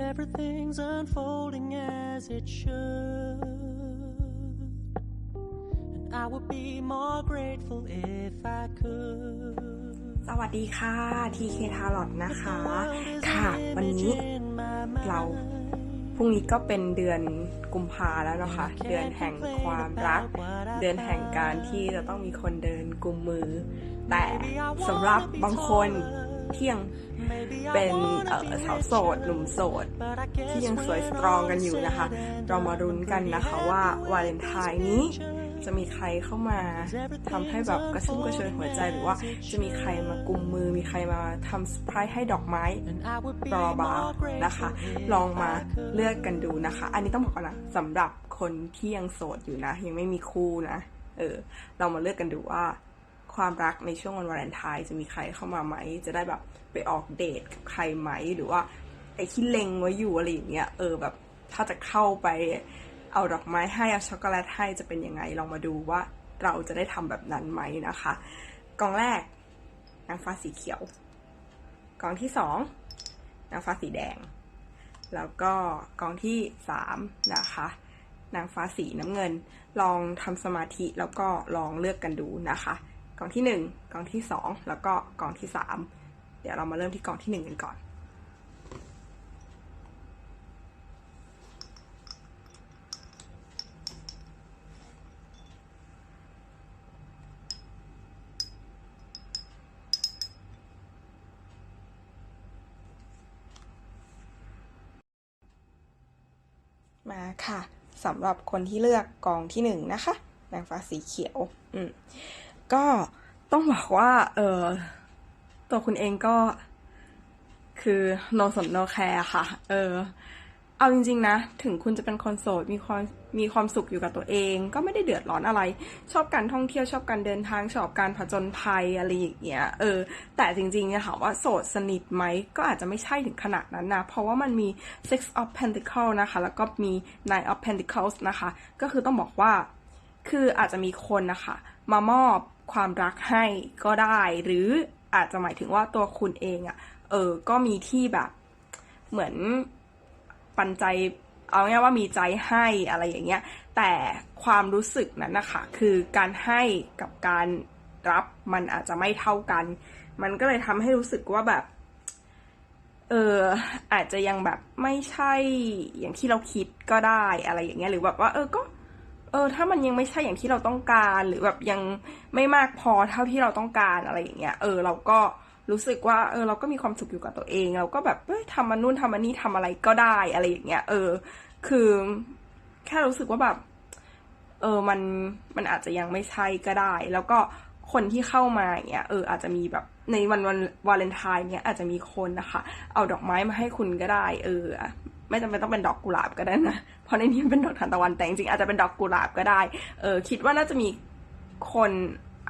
Everything's unfolding as it should. And I would be more grateful if I could. สวัสดีค่ะ TK t a l o t นะคะ ค่ะ วันนี้เรา พรุ่งนี้ก็เป็นเดือนกุมภาแล้วนะคะ เดือนแห่งความรัก เดือนแห่งการที่จะต้องมีคนเดินกุมมือ แต่สำหรับบางคนที่ยังเป็นเอ่อสาวโสด หนุ่มโสด ที่ยังสวยสตรองกันอยู่นะคะ เรามารุ้นกันนะคะว่าวาเลนไทน์นี้ จะมีใครเข้ามาทำให้แบบกระชุ่มกระชวยหัวใจหรือว่าจะมีใครมากุมมือ มีใครมาทำเซอร์ไพรส์ให้ดอกไม้รอบานะคะ ลองมาเลือกกันดูนะคะ อันนี้ต้องบอกก่อนนะสำหรับคนที่ยังโสดอยู่นะ ยังไม่มีคู่นะเออเรามาเลือกกันดูว่าความรักในช่วงวันวาเลนไทน์จะมีใครเข้ามาไหม จะได้แบบไปออกเดทกับใครไหม หรือว่าไอ้ที่เล็งไว้อยู่อะไรอย่างเงี้ย เออแบบถ้าจะเข้าไป เอาดอกไม้ให้เอาช็อกโกแลตให้จะเป็นยังไงลองมาดูว่าเราจะได้ทำแบบนั้นไหมนะคะ กองแรกนางฟ้าสีเขียว กองที่สองนางฟ้าสีแดง แล้วก็กองที่สามนะคะนางฟ้าสีน้ำเงิน ลองทำสมาธิแล้วก็ลองเลือกกันดูนะคะ กองที่หนึ่งกองที่สองแล้วก็กองที่สามเดี๋ยวเรามาเริ่มที่กองที่หนึ่งกันก่อน มา ค่ะสำหรับคนที่เลือกกองที่หนึ่งนะคะนางฟ้าสีเขียว อืมก็ต้องบอกว่า เออตัวคุณเองก็คือ no สน no care ค่ะ เออ เอาจริงๆนะ ถึงคุณจะเป็นคนโสดมีความมีความสุขอยู่กับตัวเอง ก็ไม่ได้เดือดร้อนอะไร ชอบการท่องเที่ยวชอบการเดินทางชอบการผจญภัยอะไรอย่างเงี้ยเออ แต่จริงๆเนี่ยถามว่าโสดสนิทไหมก็อาจจะไม่ใช่ถึงขนาดนั้นนะ เพราะว่ามันมี six of pentacles นะคะ แล้วก็มี nine of pentacles นะคะ ก็คือต้องบอกว่า คืออาจจะมีคนนะคะ มามอบความรักให้ก็ได้ หรืออาจจะหมายถึงว่าตัวคุณเองอะ่ะเออก็มีที่แบบเหมือน ปันใจเอาง่ายว่ามีใจให้อะไรอย่างเงี้ย แต่ความรู้สึกนั้นนะคะคือการให้กับการรับมันอาจจะไม่เท่ากัน มันก็เลยทำให้รู้สึกว่าแบบเอออาจจะยังแบบไม่ใช่อย่างที่เราคิดก็ได้อะไรอย่างเงี้ยหรือแบบว่าเออก็ เออ ถ้ามันยังไม่ใช่อย่างที่เราต้องการ หรือแบบยังไม่มากพอเท่าที่เราต้องการอะไรอย่างเงี้ย เออ เราก็ รู้สึกว่าเออเราก็มีความสุขอยู่กับตัวเอง เราก็แบบเอ้ยทำมันนู่นทำมันนี่ทำอะไรก็ได้อะไรอย่างเงี้ย เออ คือแค่รู้สึกว่าแบบ เออมันมันอาจจะยังไม่ใช่ก็ได้ แล้วก็คนที่เข้ามาอย่างเงี้ยเอออาจจะมีแบบในวันวันวาเลนไทน์เนี้ยอาจจะมีคนนะคะ เอาดอกไม้มาให้คุณก็ได้ เออไม่จำเป็นต้องเป็นดอกกุหลาบก็ได้นะ เพราะในนี้เป็นดอกทานตะวันแต่จริงๆอาจจะเป็นดอกกุหลาบก็ได้ เออคิดว่าน่าจะมีคน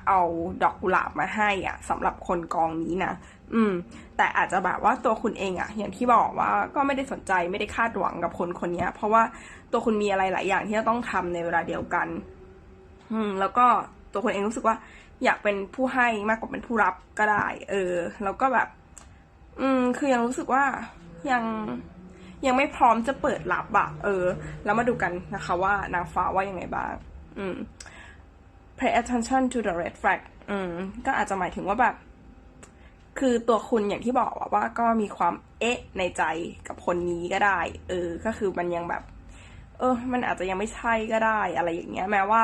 เอาดอกกุหลาบมาให้อะสำหรับคนกองนี้นะอืม แต่อาจจะแบบว่าตัวคุณเองอะอย่างที่บอกว่าก็ไม่ได้สนใจไม่ได้คาดหวังกับคนคนนี้เพราะว่าตัวคุณมีอะไรหลายอย่างที่จะต้องทำในเวลาเดียวกัน อืม แล้วก็ตัวคุณเองรู้สึกว่า อยากเป็นผู้ให้มากกว่าเป็นผู้รับก็ได้ เออ แล้วก็แบบ อืม คือยังรู้สึกว่ายังยังไม่พร้อมจะเปิดรับอะเออ แล้วมาดูกันนะคะ ว่านางฟ้าว่ายังไงบ้าง อืม pay attention to the red flag อืม ก็อาจจะหมายถึงว่าแบบ คือตัวคุณอย่างที่บอกว่าก็มีความเอ๊ะในใจกับคนนี้ก็ได้ เออ ก็คือมันยังแบบ เออ มันอาจจะยังไม่ใช่ก็ได้ อะไรอย่างเงี้ย แม้ว่า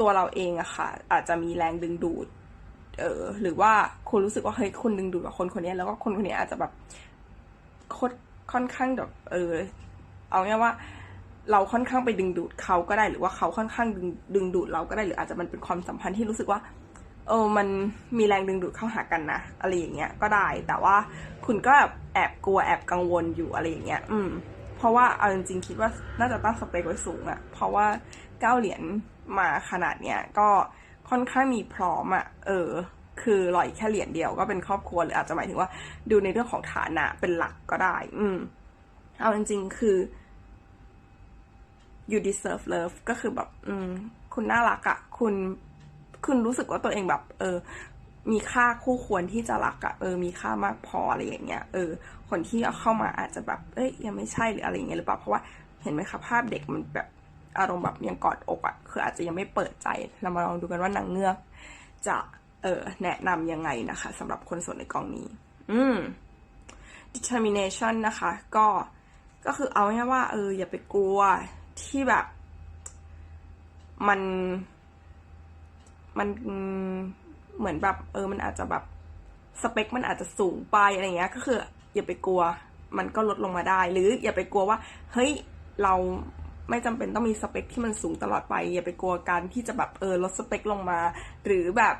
ตัวเราเองอะค่ะ อาจจะมีแรงดึงดูด เออ หรือว่าคุณรู้สึกว่าเฮ้ยคุณดึงดูดกับคนคนนี้ แล้วก็คนคนนี้อาจจะแบบโคตรค่อนข้างแบบ เออ เอาง่ายว่า เราค่อนข้างไปดึงดูดเขาก็ได้หรือว่าเขาค่อนข้างดึงดึงดูดเราก็ได้หรืออาจจะมันเป็นความสัมพันธ์ที่รู้สึกว่า เออมันมีแรงดึงดูดเข้าหากันนะอะไรอย่างเงี้ยก็ได้ แต่ว่าคุณก็แบบแอบกลัวแอบกังวลอยู่อะไรอย่างเงี้ย อืม เพราะว่าเอาจริงๆคิดว่าน่าจะตั้งสเปคไว้สูงอะเพราะว่าเก้าเหรียญมาขนาดเนี้ยก็ค่อนข้างมีพร้อมอะเออ คือลอยแค่เหรียญเดียวก็เป็นครอบครัวหรืออาจจะหมายถึงว่า ดูในเรื่องของฐานะเป็นหลักก็ได้ อืม เอาจริง ๆ คือ you deserve love ก็คือแบบ อืม คุณน่ารักอะคุณคุณรู้สึกว่าตัวเองแบบ เออ มีค่าคู่ควรที่จะรักอะเออ มีค่ามากพออะไรอย่างเงี้ย เออ คนที่เอาเข้ามาอาจจะแบบ เอ้ย ยังไม่ใช่หรืออะไรอย่างเงี้ยหรือเปล่า เพราะว่าเห็นไหมคะภาพเด็กมันแบบอารมณ์แบบยังกอดอกอะคืออาจจะยังไม่เปิดใจ เรามาลองดูกันว่านางเงือกจะ เออ แนะนำยังไงนะคะสำหรับคนโสดในกองนี้ อืม determination นะคะ ก็ ก็คือเอาง่ายว่า เออ อย่าไปกลัว ที่แบบ มันมันเหมือนแบบ เออ มันอาจจะแบบสเปคมันอาจจะสูงไปอะไรเงี้ย ก็คือ อย่าไปกลัว มันก็ลดลงมาได้ หรืออย่าไปกลัวว่า เฮ้ยเราไม่จำเป็นต้องมีสเปคที่มันสูงตลอดไป อย่าไปกลัวการที่จะแบบเออลดสเปคลงมา หรือแบบ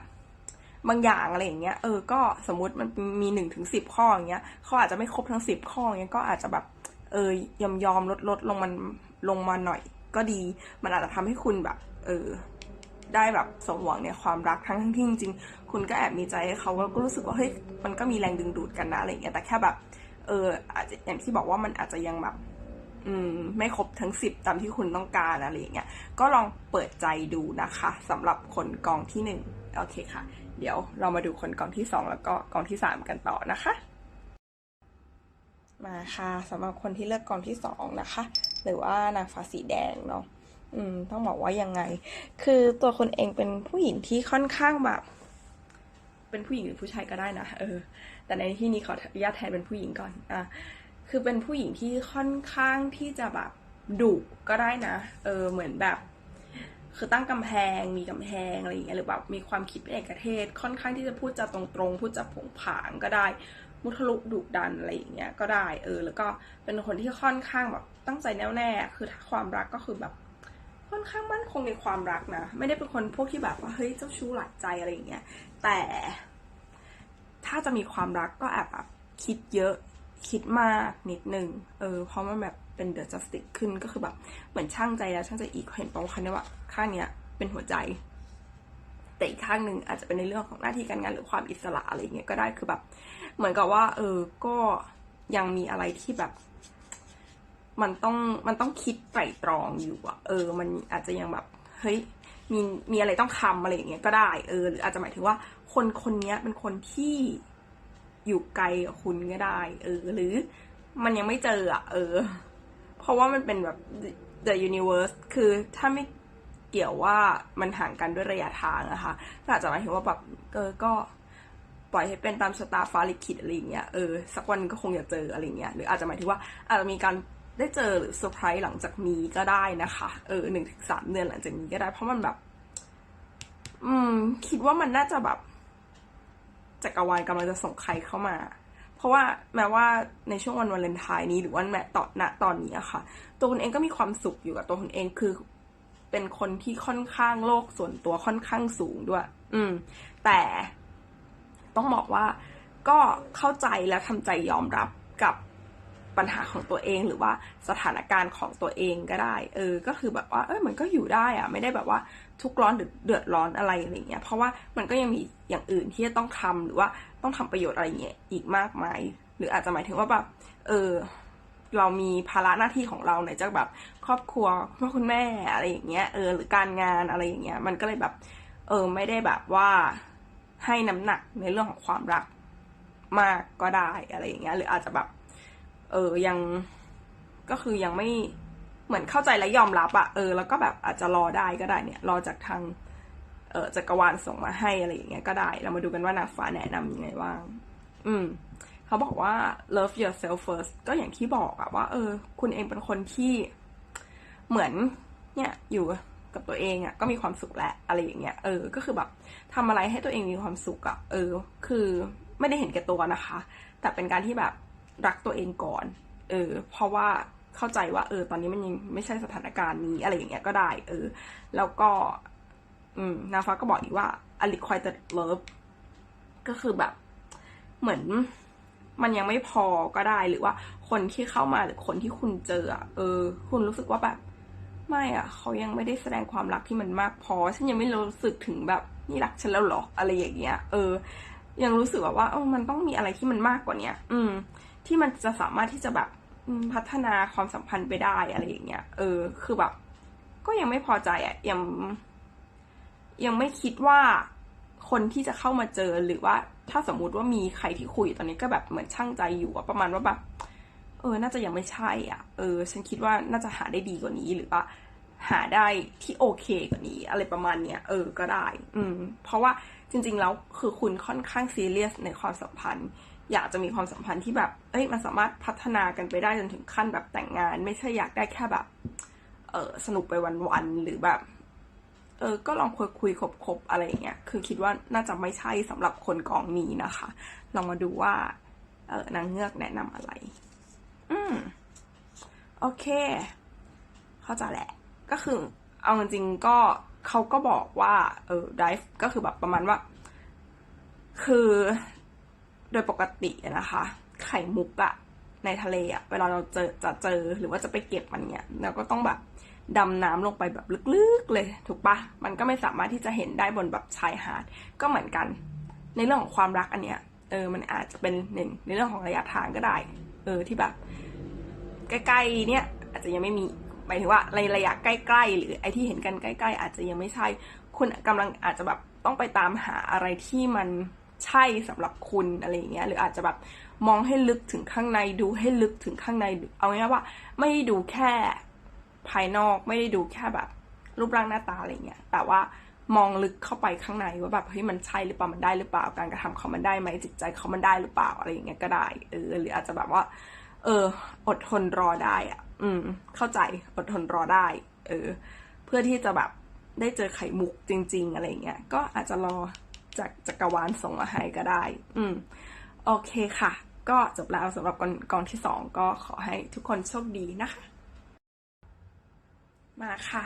บางอย่างอะไรอย่างเงี้ยเออก็สมมติมันมีหนึ่งถึงสิบข้ออย่างเงี้ยเขาอาจจะไม่ครบทั้งสิบข้ออย่างเงี้ยก็อาจจะแบบเออยอมยอมลดลดลงมัน ลงมาหน่อยก็ดี มันอาจจะทำให้คุณแบบ เออ ได้แบบสมหวังในความรักทั้งทั้งที่จริงๆคุณก็แอบมีใจให้เขาแล้วก็รู้สึกว่าเฮ้ยมันก็มีแรงดึงดูดกันนะอะไรอย่างเงี้ยแต่แค่แบบ เออ อาจจะอย่างที่บอกว่ามันอาจจะยังแบบ อืม ไม่ครบทั้งสิบตามที่คุณต้องการอะไรอย่างเงี้ยก็ลองเปิดใจดูนะคะสำหรับคนกองที่หนึ่งโอเคค่ะ เดี๋ยวเรามาดูคนกองที่สองแล้วก็กองที่สามกันต่อนะคะ มาค่ะสำหรับคนที่เลือกกองที่สองนะคะ หรือว่านางฟ้าสีแดงเนาะอืมต้องบอกว่ายังไง คือตัวคนเองเป็นผู้หญิงที่ค่อนข้างแบบ เป็นผู้หญิงหรือผู้ชายก็ได้นะเออ แต่ในที่นี้ขออนุญาตแทนเป็นผู้หญิงก่อนอะคือเป็นผู้หญิงที่ค่อนข้างที่จะแบบดุก็ได้นะ เออ เหมือนแบบ คือตั้งกำแพง มีกำแพงอะไรอย่างเงี้ย หรือแบบมีความคิดเป็นเอกเทศ ค่อนข้างที่จะพูดจาตรงๆ พูดจาผงผางก็ได้ มุทะลุดุดันอะไรอย่างเงี้ย ก็ได้ เออ แล้วก็เป็นคนที่ค่อนข้างแบบ ตั้งใจแน่วแน่คือถ้าความรักก็คือแบบค่อนข้างมั่นคงในความรักนะ ไม่ได้เป็นคนพวกที่แบบว่าเฮ้ยเจ้าชู้หลายใจอะไรอย่างเงี้ยแต่ถ้าจะมีความรักก็แอบแบบคิดเยอะคิดมากนิดนึงเออเพราะมันแบบเป็นเดอะจัสติกขึ้นก็คือแบบเหมือนช่างใจแล้วช่างใจอีกเห็นตรงคันนี้ว่าข้างเนี้ยเป็นหัวใจ แต่อีกข้างหนึ่งอาจจะเป็นในเรื่องของหน้าที่การงานหรือความอิสระอะไรอย่างเงี้ยก็ได้คือแบบ เหมือนกับว่า เออก็ยังมีอะไรที่แบบ มันต้องมันต้องคิดไตร่ตรองอยู่อะเออ มันอาจจะยังแบบเฮ้ยมีมีอะไรต้องทำอะไรอย่างเงี้ยก็ได้เออหรืออาจจะหมายถึงว่าคนคนนี้เป็นคนที่อยู่ไกลกับคุณก็ได้ เออ หรือมันยังไม่เจออะเออ เพราะว่ามันเป็นแบบ the universe คือถ้าไม่เกี่ยวว่ามันห่างกันด้วยระยะทางนะคะก็อาจจะหมายถึงว่าแบบเออก็ปล่อยให้เป็นตามชะตาฟ้าลิขิตอะไรอย่างเงี้ยเออสักวันก็คงจะเจออะไรเงี้ยหรืออาจจะหมายถึงว่าอาจจะมีการ ได้เจอหรือเซอร์ไพรส์หลังจากนี้ก็ได้นะคะ เออหนึ่งถึงสามเดือนหลังจากนี้ก็ได้ เพราะมันแบบ อืม คิดว่ามันน่าจะแบบจักรวาลกำลังจะส่งใครเข้ามา เพราะว่าแม้ว่าในช่วงวันวาเลนไทน์นี้หรือวันแม้ตอนณตอนนี้อะค่ะ ตัวคุณเองก็มีความสุขอยู่กับตัวคุณเองคือ เป็นคนที่ค่อนข้างโลกส่วนตัวค่อนข้างสูงด้วย อืม แต่ต้องบอกว่าก็เข้าใจและทำใจยอมรับกับ ปัญหาของตัวเองหรือว่าสถานการณ์ของตัวเองก็ได้ เออ ก็คือแบบว่า เออมันก็อยู่ได้อะไม่ได้แบบว่าทุกร้อนหรือเดือดร้อนอะไรอะไรเงี้ย เพราะว่ามันก็ยังมีอย่างอื่นที่จะต้องทำหรือว่าต้องทำประโยชน์อะไรเงี้ยอีกมากมาย หรืออาจจะหมายถึงว่าแบบ เออ เรามีภาระหน้าที่ของเราไหนจะแบบครอบครัวพ่อคุณแม่อะไรอย่างเงี้ย เออ หรือการงานอะไรอย่างเงี้ย มันก็เลยแบบ เออ ไม่ได้แบบว่าให้น้ำหนักในเรื่องของความรักมากก็ได้อะไรอย่างเงี้ย หรืออาจจะแบบ เออยังก็คือยังไม่เหมือนเข้าใจและยอมรับอะเออแล้วก็แบบอาจจะรอได้ก็ได้เนี่ยรอจากทางเออจักรวาลส่งมาให้อะไรอย่างเงี้ยก็ได้ เรามาดูกันว่านางฟ้าแนะนำยังไงบ้าง อืม เขาบอกว่า love yourself first ก็อย่างที่บอกอะว่า เออ คุณเองเป็นคนที่เหมือนเนี่ยอยู่กับตัวเองอะก็มีความสุขแหละอะไรอย่างเงี้ย เออ ก็คือแบบทำอะไรให้ตัวเองมีความสุขอะเออ คือไม่ได้เห็นแก่ตัวนะคะ แต่เป็นการที่แบบ รักตัวเองก่อน เออ เพราะว่าเข้าใจว่า เออ ตอนนี้มันยังไม่ใช่สถานการณ์นี้อะไรอย่างเงี้ยก็ได้ เออ แล้วก็ อืมนางฟ้าก็บอกอีกว่า unrequited love ก็คือแบบ เหมือนมันยังไม่พอก็ได้หรือว่าคนที่เข้ามาหรือคนที่คุณเจอเออ คุณรู้สึกว่าแบบ ไม่อะ เขายังไม่ได้แสดงความรักที่มันมากพอฉันยังไม่รู้สึกถึงแบบนี่รักฉันแล้วหรออะไรอย่างเงี้ย เออ ยังรู้สึกแบบว่าเออมันต้องมีอะไรที่มันมากกว่าเนี้ย อืม ที่มันจะสามารถที่จะแบบพัฒนาความสัมพันธ์ไปได้อะไรอย่างเงี้ย เออ คือแบบ ก็ยังไม่พอใจอะยัง ยังไม่คิดว่าคนที่จะเข้ามาเจอหรือว่า ถ้าสมมุติว่ามีใครที่คุยตอนนี้ก็แบบเหมือนช่างใจอยู่อะประมาณว่าแบบ เออ น่าจะยังไม่ใช่อะ เออ ฉันคิดว่าน่าจะหาได้ดีกว่านี้หรือว่าหาได้ที่โอเคกว่านี้ อะไรประมาณเนี้ยเออก็ได้ อืม เพราะว่าจริง ๆ แล้วคือคุณค่อนข้างซีเรียสในความสัมพันธ์ อยากจะมีความสัมพันธ์ที่แบบ เอ้ย มันสามารถพัฒนากันไปได้จนถึงขั้นแบบแต่งงาน ไม่ใช่อยากได้แค่แบบ เออสนุกไปวันๆ หรือแบบ เออ ก็ลองคุยคุยคบๆอะไรอย่างเงี้ย คือคิดว่าน่าจะไม่ใช่สำหรับคนกองนี้นะคะ ลองมาดูว่า เออนางเงือกแนะนำอะไร อืม โอเค เข้าใจแหละ ก็คือ เอาจริงๆ ก็เขาก็บอกว่า เออ dive ก็คือแบบประมาณว่า คือ โดยปกตินะคะ ไข่มุกอะในทะเลอะเวลาเราเจอจะเจอหรือว่าจะไปเก็บมันเนี่ยเราก็ต้องแบบดำน้ำลงไปแบบลึกๆเลย ถูกปะมันก็ไม่สามารถที่จะเห็นได้บนแบบชายหาดก็เหมือนกัน ในเรื่องของความรักอันเนี้ยเออมันอาจจะเป็นหนึ่งในเรื่องของระยะทางก็ได้ เออที่แบบใกล้ๆเนี่ยอาจจะยังไม่มีหมายถึงว่าในระยะใกล้ ๆ หรือไอที่เห็นกันใกล้ ๆ อาจจะยังไม่ใช่ คุณกำลังอาจจะแบบต้องไปตามหาอะไรที่มัน ใช่สำหรับคุณอะไรอย่างเงี้ยหรืออาจจะแบบมองให้ลึกถึงข้างในดูให้ลึกถึงข้างใน เอาง่ายว่า ไม่ได้ดูแค่ภายนอกไม่ได้ดูแค่แบบ รูปร่างหน้าตาอะไรเงี้ยแต่ว่ามองลึกเข้าไปข้างในว่าแบบเฮ้ยมันใช่หรือเปล่ามันได้หรือเปล่าการกระทำเขามันได้ไหมจิตใจเขามันได้หรือเปล่าอะไรอย่างเงี้ยก็ได้เออหรืออาจจะแบบว่า เออ อดทนรอได้อะ อืม เข้าใจอดทนรอได้ เออ เพื่อที่จะแบบได้เจอไข่มุกจริง ๆ อะไรเงี้ยก็อาจจะรอ จากจักรวาลส่งมาให้ก็ได้ อืม โอเคค่ะ ก็จบแล้วสำหรับกองกองที่สองก็ขอให้ทุกคนโชคดีนะคะ มาค่ะ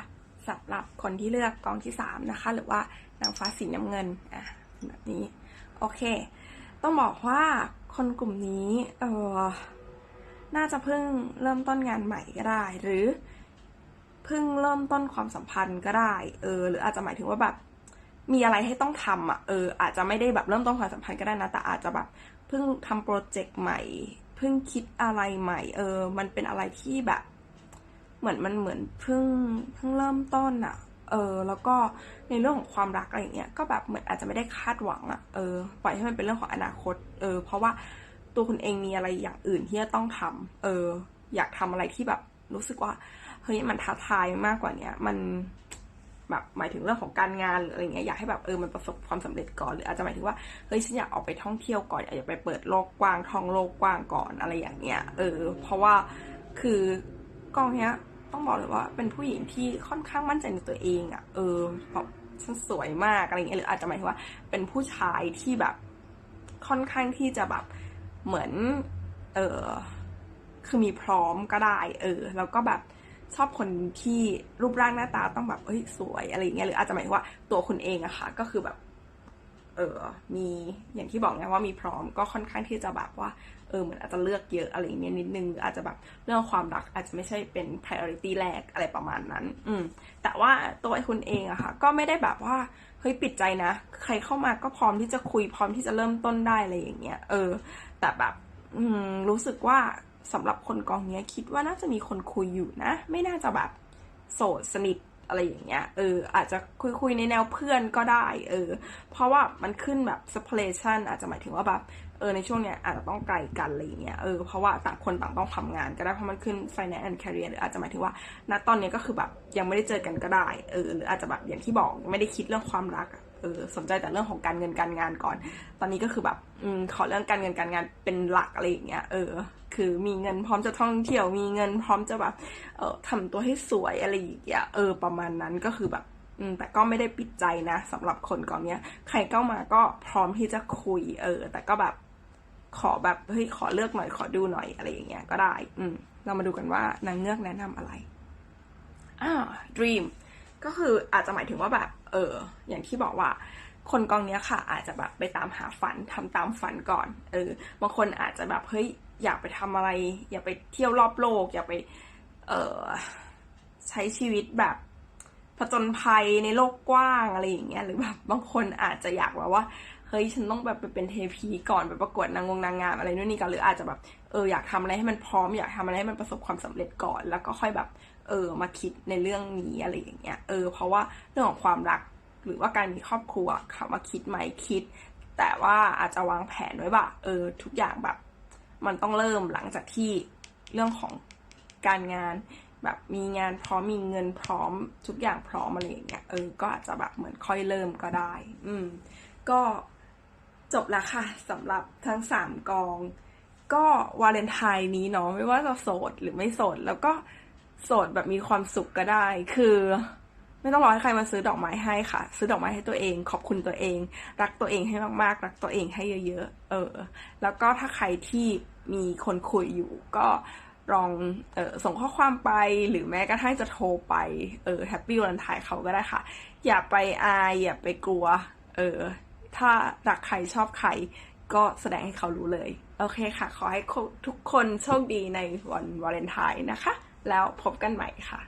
สำหรับคนที่เลือกกองที่สามนะคะ หรือว่านางฟ้าสีน้ำเงินอะแบบนี้ โอเค ต้องบอกว่าคนกลุ่มนี้ เออน่าจะเพิ่งเริ่มต้นงานใหม่ก็ได้ หรือเพิ่งเริ่มต้นความสัมพันธ์ก็ได้ เออ หรืออาจจะหมายถึงว่าแบบ มีอะไรให้ต้องทำอะเอออาจจะไม่ได้แบบเริ่มต้นความสัมพันธ์ก็ได้นะแต่อาจจะแบบเพิ่งทำโปรเจกต์ใหม่ เพิ่งคิดอะไรใหม่ เออ มันเป็นอะไรที่แบบ เหมือนมันเหมือนเพิ่งเพิ่งเริ่มต้นอะเออ แล้วก็ในเรื่องของความรักอะไรเงี้ยก็แบบเหมือนอาจจะไม่ได้คาดหวังอะเออปล่อยให้มันเป็นเรื่องของอนาคต เออ เพราะว่าตัวคุณเองมีอะไรอย่างอื่นที่จะต้องทำเออ อยากทำอะไรที่แบบรู้สึกว่าเฮ้ยมันท้าทายมากกว่าเนี้ยมัน แบบหมายถึงเรื่องของการงานหรืออะไรเงี้ยอยากให้แบบเออมันประสบความสำเร็จก่อนหรืออาจจะหมายถึงว่าเฮ้ยฉันอยากออกไปท่องเที่ยวก่อนอยากไปเปิดโลกกว้างท่องโลกกว้างก่อนอะไรอย่างเงี้ยเออ เพราะว่าคือกองเนี้ยต้องบอกเลยว่าเป็นผู้หญิงที่ค่อนข้างมั่นใจในตัวเองอะ่ะ เออแบบฉันสวยมากอะไรเงี้ยหรืออาจจะหมายถึงว่า เป็นผู้ชายที่แบบค่อนข้างที่จะแบบเหมือน เออคือมีพร้อมก็ได้ เออ แล้วก็แบบ ชอบคนที่รูปร่างหน้าตาต้องแบบเอ้ยสวยอะไรอย่างเงี้ยหรืออาจจะหมายถึงว่าตัวคุณเองอะค่ะ ก็คือแบบ เออมีอย่างที่บอกไงว่ามีพร้อมก็ค่อนข้างที่จะแบบว่าเออเหมือนอาจจะเลือกเยอะอะไรเงี้ยนิดนึงหรืออาจจะแบบเรื่องความรักอาจจะไม่ใช่เป็น priority แรกอะไรประมาณนั้น อืม แต่ว่าตัวไอ้คุณเองอะค่ะ ก็ไม่ได้แบบว่าเฮ้ยปิดใจนะ ใครเข้ามาก็พร้อมที่จะคุยพร้อมที่จะเริ่มต้นได้อะไรอย่างเงี้ยเออ แต่แบบ อืมรู้สึกว่า สำหรับคนกองเนี้ยคิดว่าน่าจะมีคนคุยอยู่นะ ไม่น่าจะแบบโสดสนิทอะไรอย่างเงี้ย เออ อาจจะคุยคุยในแนวเพื่อนก็ได้ เออ เพราะว่ามันขึ้นแบบ separation อาจจะหมายถึงว่าแบบ เออ ในช่วงเนี้ยอาจจะต้องไกลกันอะไรอย่างเงี้ย เออ เพราะว่าต่างคนต่างต้องทำงานก็ได้ เพราะมันขึ้น finance and career หรืออาจจะหมายถึงว่า ณ ตอนนี้ก็คือแบบยังไม่ได้เจอกันก็ได้ เออ หรืออาจจะแบบอย่างที่บอกไม่ได้คิดเรื่องความรัก เออ สนใจแต่เรื่องของการเงินการงานก่อน ตอนนี้ก็คือแบบ อืม ขอเรื่องการเงินการงานเป็นหลักอะไรอย่างเงี้ย เออ คือมีเงินพร้อมจะท่องเที่ยวมีเงินพร้อมจะแบบ เออทำตัวให้สวยอะไรอย่างเงี้ยเออประมาณนั้นก็คือแบบอืมแต่ก็ไม่ได้ปิดใจนะสำหรับคนกองเนี้ย ใครเข้ามาก็พร้อมที่จะคุย เออ แต่ก็แบบขอแบบเฮ้ยขอเลือกหน่อยขอดูหน่อยอะไรอย่างเงี้ยก็ได้ อืม เรามาดูกันว่านางเงือกแนะนำอะไรอ่า dream ก็คืออาจจะหมายถึงว่าแบบ เออ อย่างที่บอกว่า คนกองเนี้ยค่ะ อาจจะแบบไปตามหาฝันทำตามฝันก่อน เออบางคนอาจจะแบบเฮ้ย อยากไปทำอะไร อยากไปเที่ยวรอบโลก อยากไปเออใช้ชีวิตแบบผจญภัยในโลกกว้างอะไรอย่างเงี้ยหรือแบบบางคนอาจจะอยากแบบว่าเฮ้ยฉันต้องแบบไปเป็นเทพีก่อนไปประกวดนางงนางงามอะไรนู่นนี่ก่อนหรืออาจจะแบบเอออยากทำอะไรให้มันพร้อมอยากทำอะไรให้มันประสบความสำเร็จก่อน แล้วก็ค่อยแบบเออมาคิดในเรื่องนี้อะไรอย่างเงี้ยเออเพราะว่าเรื่องของความรักหรือว่าการมีครอบครัวคำว่าคิดไหมคิด แต่ว่าอาจจะวางแผนไว้ว่าเออทุกอย่างแบบ มันต้องเริ่มหลังจากที่เรื่องของการงานแบบมีงานพร้อมมีเงินพร้อมทุกอย่างพร้อมอะไรอย่างเงี้ยเออก็อาจจะแบบเหมือนค่อยเริ่มก็ได้ อืม ก็จบล้วค่ะสำหรับทั้งสามกอง ก็วาเลนไทน์นี้เนาะไม่ว่าจะโสดหรือไม่โสด แล้วก็โสดแบบมีความสุขก็ได้ คือ ไม่ต้องรอให้ใครมาซื้อดอกไม้ให้ค่ะ ซื้อดอกไม้ให้ตัวเอง ขอบคุณตัวเอง รักตัวเองให้มากๆ รักตัวเองให้เยอะ ๆ เออ แล้วก็ถ้าใครที่มีคนคุยอยู่ก็ลองเออส่งข้อความไปหรือแม้กระทั่งจะโทรไปเออแฮปปี้วันทายเขาก็ได้ค่ะ อย่าไปอายอย่าไปกลัว เออ ถ้ารักใครชอบใครก็แสดงให้เขารู้เลย โอเคค่ะ ขอให้ทุกคนโชคดีในวันวาเลนไทน์นะคะ แล้วพบกันใหม่ค่ะ